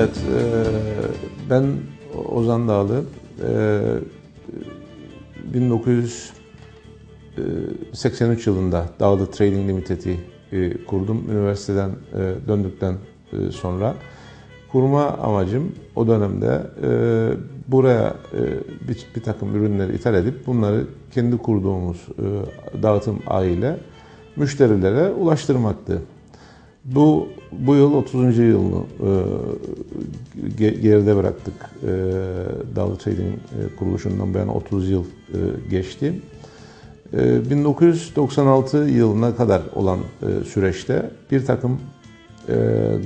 Evet, e, ben Ozan Dağlı. E, 1983 yılında Dağlı Trading Limited'i e, kurdum. Üniversiteden e, döndükten e, sonra. Kurma amacım o dönemde e, buraya e, bir, bir takım ürünleri ithal edip bunları kendi kurduğumuz e, dağıtım ağıyla müşterilere ulaştırmaktı. Bu bu yıl 30. yılını e, geride bıraktık. E, Dağlı Trading e, kuruluşundan yana 30 yıl e, geçti. E, 1996 yılına kadar olan e, süreçte bir takım e,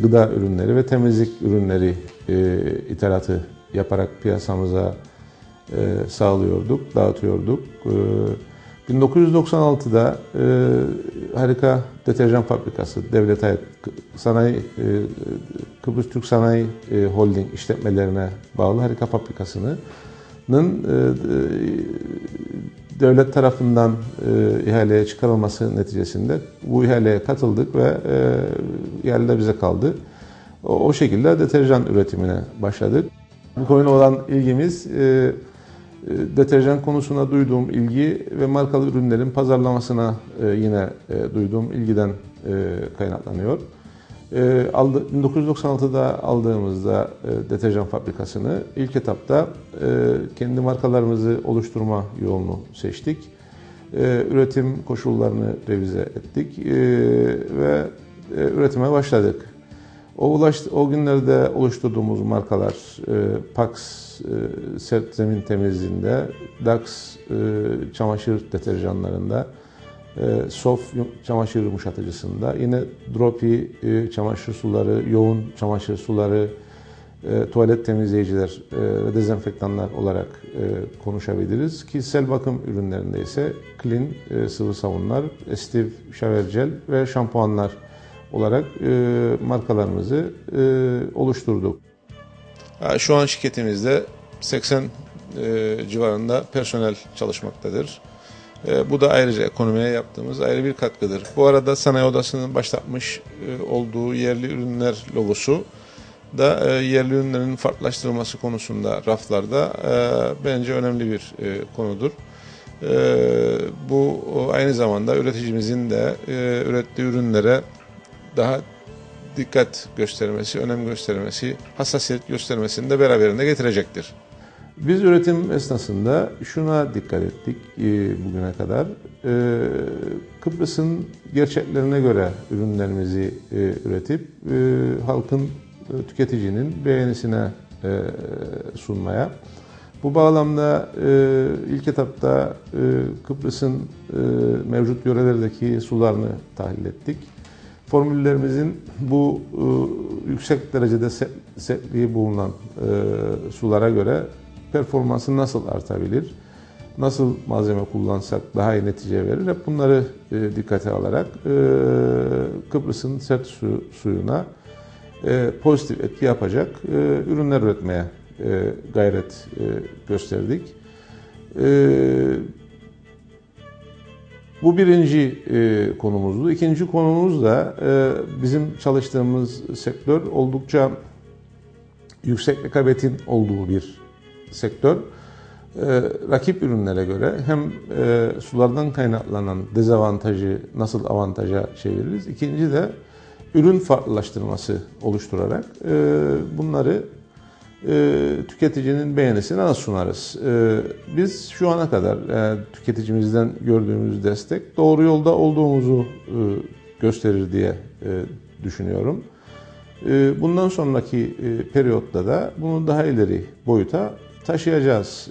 gıda ürünleri ve temizlik ürünleri e, ithalatı yaparak piyasamıza e, sağlıyorduk, dağıtıyorduk. E, 1996'da e, Harika Deterjan Fabrikası, Devlet Ait Sanayi, e, Kıbrıs Türk Sanayi e, Holding işletmelerine bağlı Harika Fabrikası'nın e, devlet tarafından e, ihaleye çıkarılması neticesinde bu ihaleye katıldık ve e, ihale bize kaldı. O, şekilde deterjan üretimine başladık. Bu konuyla olan ilgimiz e, e, deterjan konusuna duyduğum ilgi ve markalı ürünlerin pazarlamasına e, yine e, duyduğum ilgiden kaynaklanıyor. 1996'da aldığımızda deterjan fabrikasını ilk etapta kendi markalarımızı oluşturma yolunu seçtik. Üretim koşullarını revize ettik ve üretime başladık. O, ulaş, o günlerde oluşturduğumuz markalar Pax e, sert zemin temizliğinde, Dax e, çamaşır deterjanlarında, e, Sof çamaşır yumuşatıcısında, yine Dropi e, çamaşır suları, yoğun çamaşır suları, e, tuvalet temizleyiciler e, ve dezenfektanlar olarak e, konuşabiliriz. Kişisel bakım ürünlerinde ise Clean e, sıvı sabunlar, Estiv shower gel ve şampuanlar olarak e, markalarımızı e, oluşturduk. Şu an şirketimizde 80 e, civarında personel çalışmaktadır. Bu da ayrıca ekonomiye yaptığımız ayrı bir katkıdır. Bu arada sanayi odasının başlatmış olduğu yerli ürünler logosu da yerli ürünlerin farklılaştırılması konusunda raflarda bence önemli bir konudur. Bu aynı zamanda üreticimizin de ürettiği ürünlere daha dikkat göstermesi, önem göstermesi, hassasiyet göstermesini de beraberinde getirecektir. Biz üretim esnasında şuna dikkat ettik e, bugüne kadar. E, Kıbrıs'ın gerçeklerine göre ürünlerimizi e, üretip halkın, tüketicinin beğenisine sunmaya. Bu bağlamda ilk etapta Kıbrıs'ın mevcut yörelerdeki sularını tahlil ettik formüllerimizin bu e, yüksek derecede sertliği bulunan e, sulara göre performansı nasıl artabilir? Nasıl malzeme kullansak daha iyi netice verir? Hep bunları e, dikkate alarak e, Kıbrıs'ın sert su, suyuna e, pozitif etki yapacak e, ürünler üretmeye e, gayret e, gösterdik. E, bu birinci e, konumuzdu. İkinci konumuz da e, bizim çalıştığımız sektör oldukça yüksek rekabetin olduğu bir sektör. E, rakip ürünlere göre hem e, sulardan kaynaklanan dezavantajı nasıl avantaja çeviririz. İkinci de ürün farklılaştırması oluşturarak e, bunları tüketicinin beğenisini nasıl sunarız? E, biz şu ana kadar e, tüketicimizden gördüğümüz destek doğru yolda olduğumuzu e, gösterir diye e, düşünüyorum. E, bundan sonraki periyotta da bunu daha ileri boyuta taşıyacağız.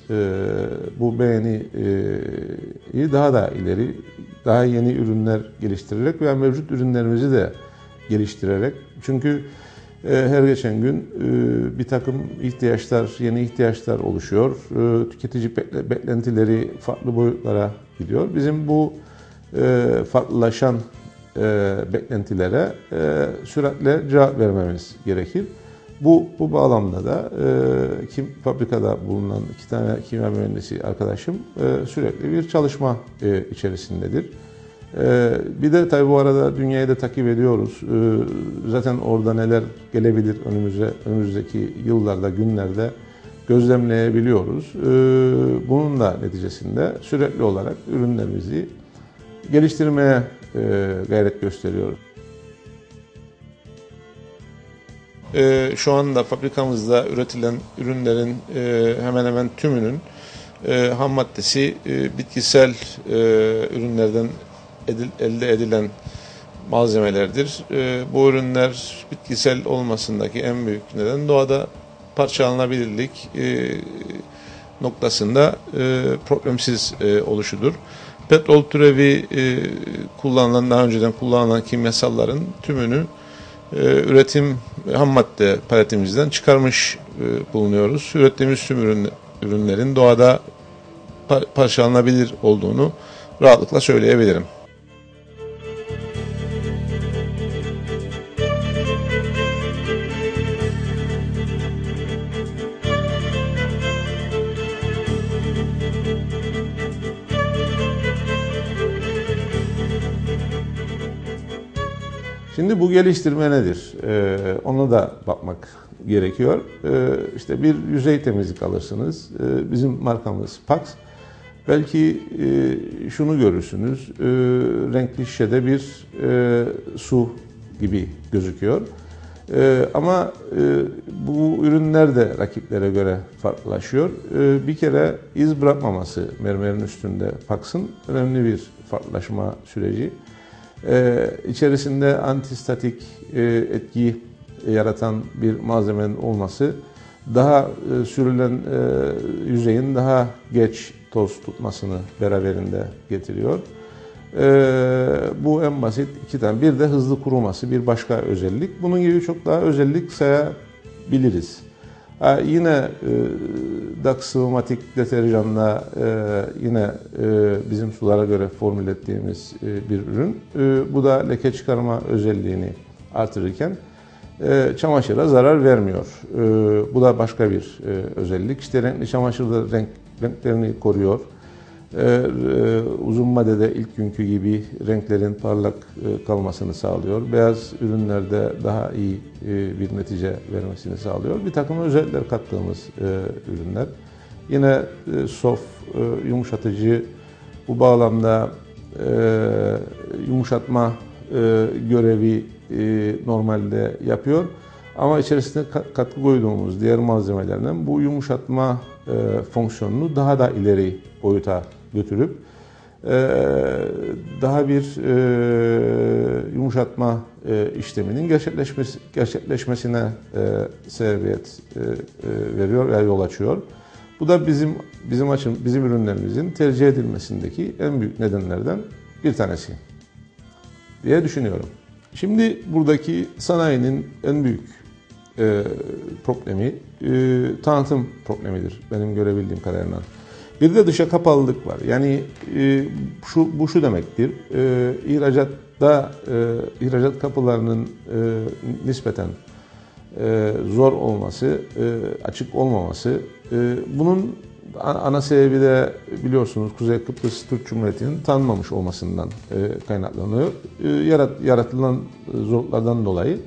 Bu beğeniyi daha da ileri, daha yeni ürünler geliştirerek veya mevcut ürünlerimizi de geliştirerek. Çünkü her geçen gün e, bir takım ihtiyaçlar, yeni ihtiyaçlar oluşuyor. E, tüketici beklentileri farklı boyutlara gidiyor. Bizim bu farklılaşan beklentilere süratle cevap vermemiz gerekir. Bu, bu bağlamda da kim fabrikada bulunan iki tane kimya mühendisi arkadaşım sürekli bir çalışma içerisindedir. Ee, bir de tabii bu arada dünyayı da takip ediyoruz. Ee, zaten orada neler gelebilir önümüze önümüzdeki yıllarda, günlerde gözlemleyebiliyoruz. Ee, bunun da neticesinde sürekli olarak ürünlerimizi geliştirmeye e, gayret gösteriyoruz. Şu anda fabrikamızda üretilen ürünlerin e, hemen hemen tümünün e, ham maddesi bitkisel ürünlerden elde edilen malzemelerdir. Bu ürünler bitkisel olmasındaki en büyük neden doğada parçalanabilirlik noktasında problemsiz oluşudur petrol türevi e, kullanılan, daha önceden kullanılan kimyasalların tümünü e, üretim ham madde paletimizden çıkarmış e, bulunuyoruz. Ürettiğimiz tüm ürün, ürünlerin doğada parçalanabilir olduğunu rahatlıkla söyleyebilirim. Şimdi bu geliştirme nedir? Ee, ona da bakmak gerekiyor. Ee, işte bir yüzey temizlik alırsınız. Ee, bizim markamız Pax. Belki e, şunu görürsünüz. E, renkli şişede bir e, su gibi gözüküyor. E, ama e, bu ürünler de rakiplere göre farklılaşıyor. E, bir kere iz bırakmaması mermerin üstünde Pax'ın önemli bir farklılaşma süreci. Ee, içerisinde antistatik e, etki yaratan bir malzemenin olması daha e, sürülen e, yüzeyin daha geç toz tutmasını beraberinde getiriyor. E, bu en basit iki tane. Bir de hızlı kuruması bir başka özellik. Bunun gibi çok daha özellik sayabiliriz. Yine e, DAX sıvımatik deterjanla e, yine e, bizim sulara göre formül ettiğimiz e, bir ürün. E, bu da leke çıkarma özelliğini artırırken e, çamaşıra zarar vermiyor. E, bu da başka bir e, özellik. İşte renkli çamaşırda renk, renklerini koruyor. E, e, uzun vadede ilk günkü gibi renklerin parlak e, kalmasını sağlıyor. Beyaz ürünlerde daha iyi bir netice vermesini sağlıyor. Bir takım özellikler kattığımız ürünler. Yine soft, yumuşatıcı, bu bağlamda yumuşatma görevi normalde yapıyor. Ama içerisine katkı koyduğumuz diğer malzemelerden bu yumuşatma fonksiyonunu daha da ileri boyuta götürüp e, daha bir e, yumuşatma e, işleminin gerçekleşmesi, gerçekleşmesine sebebiyet veriyor veya yol açıyor. Bu da bizim bizim açım bizim ürünlerimizin tercih edilmesindeki en büyük nedenlerden bir tanesi diye düşünüyorum. Şimdi buradaki sanayinin en büyük problemi tanıtım problemidir benim görebildiğim kadarıyla. Bir de dışa kapalılık var. Yani e, şu bu şu demektir. E, ihracatta e, ihracat kapılarının e, nispeten e, zor olması, e, açık olmaması. E, bunun ana sebebi de biliyorsunuz Kuzey Kıbrıs Türk Cumhuriyeti'nin tanınmamış olmasından e, kaynaklanıyor. E, yarat, yaratılan zorluklardan dolayı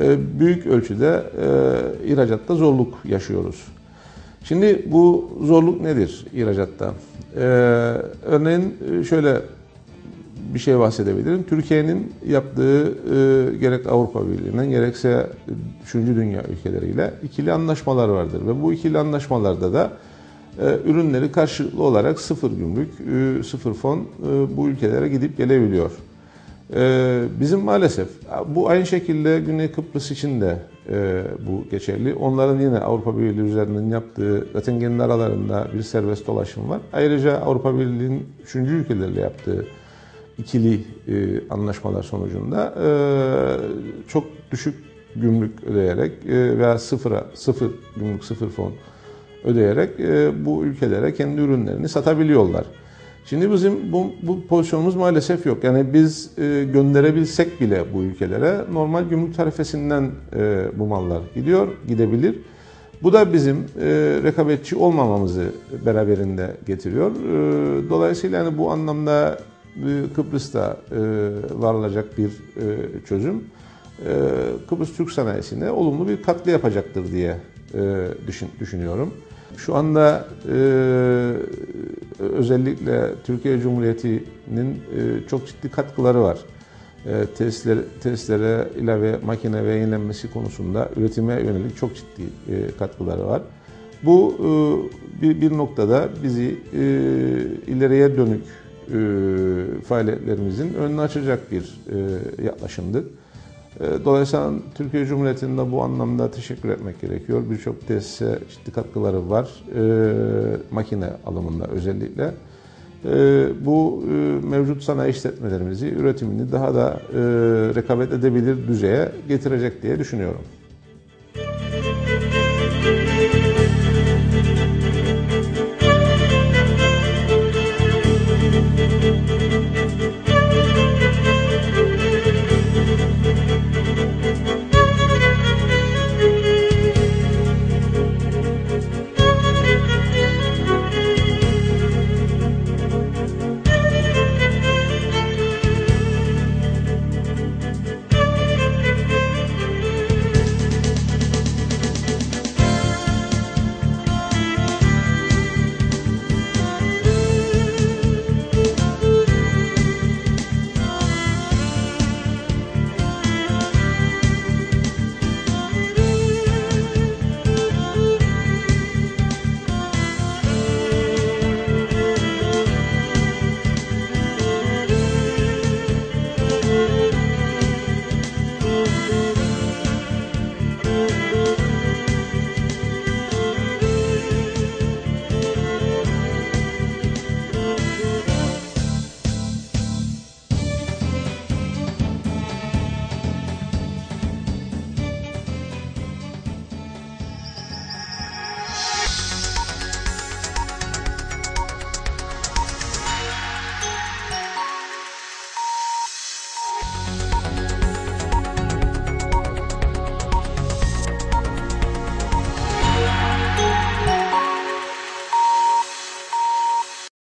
e, büyük ölçüde e, ihracatta zorluk yaşıyoruz. Şimdi bu zorluk nedir ihracatta? Ee, örneğin e, şöyle bir şey bahsedebilirim. Türkiye'nin yaptığı e, gerek Avrupa Birliği'nden gerekse 3. dünya ülkeleriyle ikili anlaşmalar vardır. Ve bu ikili anlaşmalarda da e, ürünleri karşılıklı olarak sıfır gümrük, e, sıfır fon e, bu ülkelere gidip gelebiliyor. Ee, bizim maalesef bu aynı şekilde Güney Kıbrıs için de e, bu geçerli. Onların yine Avrupa Birliği üzerinden yaptığı zaten kendi aralarında bir serbest dolaşım var. Ayrıca Avrupa Birliği'nin üçüncü ülkelerle yaptığı ikili e, anlaşmalar sonucunda e, çok düşük gümrük ödeyerek veya sıfıra sıfır gümrük sıfır fon ödeyerek bu ülkelere kendi ürünlerini satabiliyorlar. Şimdi bizim bu, bu pozisyonumuz maalesef yok. Yani biz e, gönderebilsek bile bu ülkelere normal gümrük tarifesinden e, bu mallar gidiyor, gidebilir. Bu da bizim e, rekabetçi olmamamızı beraberinde getiriyor. E, dolayısıyla yani bu anlamda e, Kıbrıs'ta e, varılacak bir e, çözüm e, Kıbrıs Türk sanayisine olumlu bir katkı yapacaktır diye e, düşün, düşünüyorum. Şu anda e, özellikle Türkiye Cumhuriyeti'nin e, çok ciddi katkıları var. E, tesisler, tesislere ilave makine ve yenilenmesi konusunda üretime yönelik çok ciddi e, katkıları var. Bu bir, noktada bizi ileriye dönük faaliyetlerimizin önünü açacak bir yaklaşımdır. E, Dolayısıyla Türkiye Cumhuriyeti'nde bu anlamda teşekkür etmek gerekiyor. Birçok tesise ciddi katkıları var. E, makine alımında özellikle. E, bu e, mevcut sanayi işletmelerimizi üretimini daha da e, rekabet edebilir düzeye getirecek diye düşünüyorum.